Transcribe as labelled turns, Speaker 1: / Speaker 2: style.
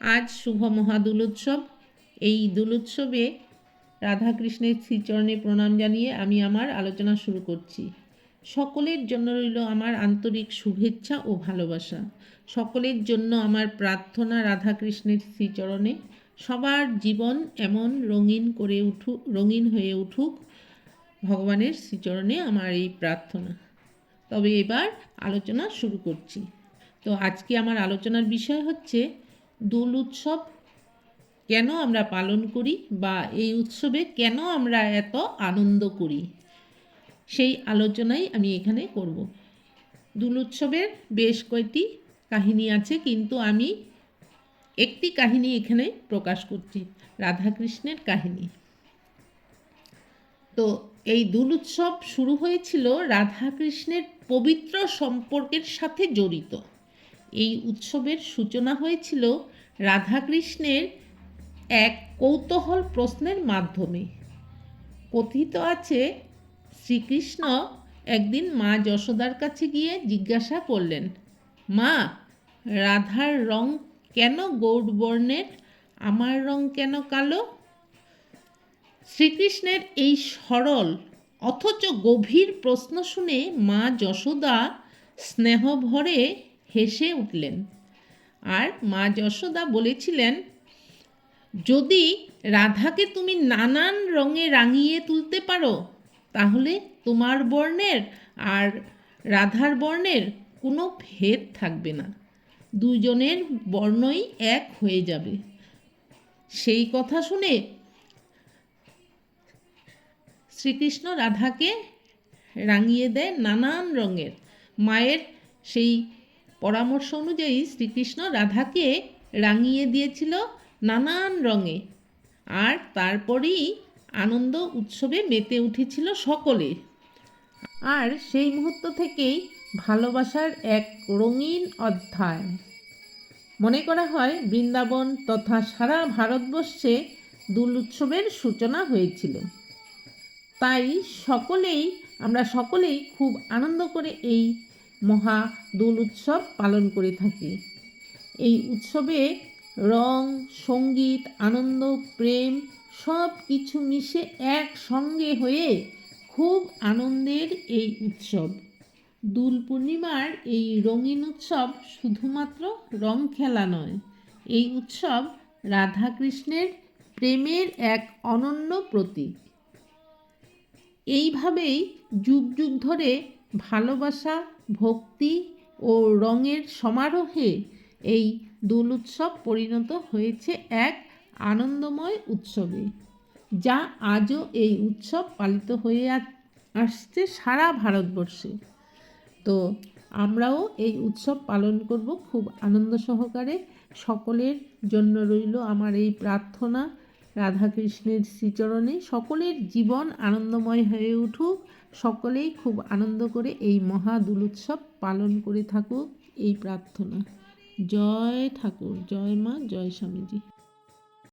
Speaker 1: আজ শুভ মহাদুল উৎসব এই দোল উৎসবে রাধাকৃষ্ণের শ্রীচরণে প্রণাম জানিয়ে আমি আমার আলোচনা শুরু করছি। সকলের জন্য রইল আমার আন্তরিক শুভেচ্ছা ও ভালোবাসা। সকলের জন্য আমার প্রার্থনা রাধাকৃষ্ণের শ্রীচরণে। সবার জীবন এমন রঙিন করে উঠুক, রঙিন হয়ে উঠুক, ভগবানের শ্রীচরণে আমার এই প্রার্থনা। তবে এবার আলোচনা শুরু করছি। তো আজকে আমার আলোচনার বিষয় হচ্ছে দোল উৎসব কেন আমরা পালন করি বা এই উৎসবে কেন আমরা এত আনন্দ করি? সেই আলোচনাই আমি এখানে করব। দোল উৎসবের বেশ কয়েকটি কাহিনী আছে, কিন্তু আমি একটি কাহিনী এখানে প্রকাশ করছি, রাধাকৃষ্ণের কাহিনী। তো এই দোল উৎসব শুরু হয়েছিল রাধাকৃষ্ণের পবিত্র সম্পর্কের সাথে জড়িত। এই উৎসবের সূচনা হয়েছিল রাধাকৃষ্ণের এক কৌতূহল প্রশ্নের মাধ্যমে। কথিত আছে, শ্রীকৃষ্ণ একদিন মা যশোদার কাছে গিয়ে জিজ্ঞাসা করলেন, মা, রাধার রং কেন গৌড় বর্ণের? আমার রং কেন কালো? শ্রীকৃষ্ণের এই সরল, অথচ গভীর প্রশ্ন শুনে মা যশোদা স্নেহভরে হেসে উঠলেন। আর মা যশোদা বলেছিলেন, যদি রাধাকে তুমি নানান রঙে রাঙিয়ে তুলতে পারো, তাহলে তোমার বর্ণের আর রাধার বর্ণের কোনো ভেদ থাকবে না। দুজনের বর্ণই এক হয়ে যাবে। সেই কথা শুনে শ্রীকৃষ্ণ রাধাকে রাঙিয়ে দেয় নানান রঙের। মায়ের সেই পরামর্শ অনুযায়ী শ্রীকৃষ্ণ রাধাকে রাঙিয়ে দিয়েছিল নানান রঙে। আর তারপরেই আনন্দ উৎসবে মেতে উঠেছিল সকলে আর সেই মুহূর্ত থেকেই ভালোবাসার এক রঙিন অধ্যায়। মনে করা হয় বৃন্দাবন তথা সারা ভারতবর্ষে দুল উৎসবের সূচনা হয়েছিল। তাই সকলেই, আমরা সকলেই খুব আনন্দ করে এই মহা দোল উৎসব পালন করে থাকি। এই উৎসবে রং, সংগীত, আনন্দ, প্রেম সব কিছু মিশে একসঙ্গে হয়ে খুব আনন্দের এই উৎসব। দোল পূর্ণিমার এই রঙিন উৎসব শুধুমাত্র রং খেলা নয়, এই উৎসব রাধাকৃষ্ণের প্রেমের এক অনন্য প্রতীক। এইভাবেই যুগ যুগ ধরে ভালোবাসা, ভক্তি ও রঙের সমারোহে এই দোল উৎসব পরিণত হয়েছে এক আনন্দময় উৎসবে, যা আজও এই উৎসব পালিত হয়ে আসছে সারা ভারতবর্ষে। তো আমরাও এই উৎসব পালন করব। খুব আনন্দ সহকারে সকলের জন্য রইল আমার এই প্রার্থনা। রাধাকৃষ্ণের শ্রীচরণে সকলের জীবন আনন্দময় হয়ে উঠুক। সকলেই খুব আনন্দ করে এই মহা উৎসব পালন করে থাকুক এই প্রার্থনা। জয় ঠাকুর, জয় মা, জয় স্বামীজি।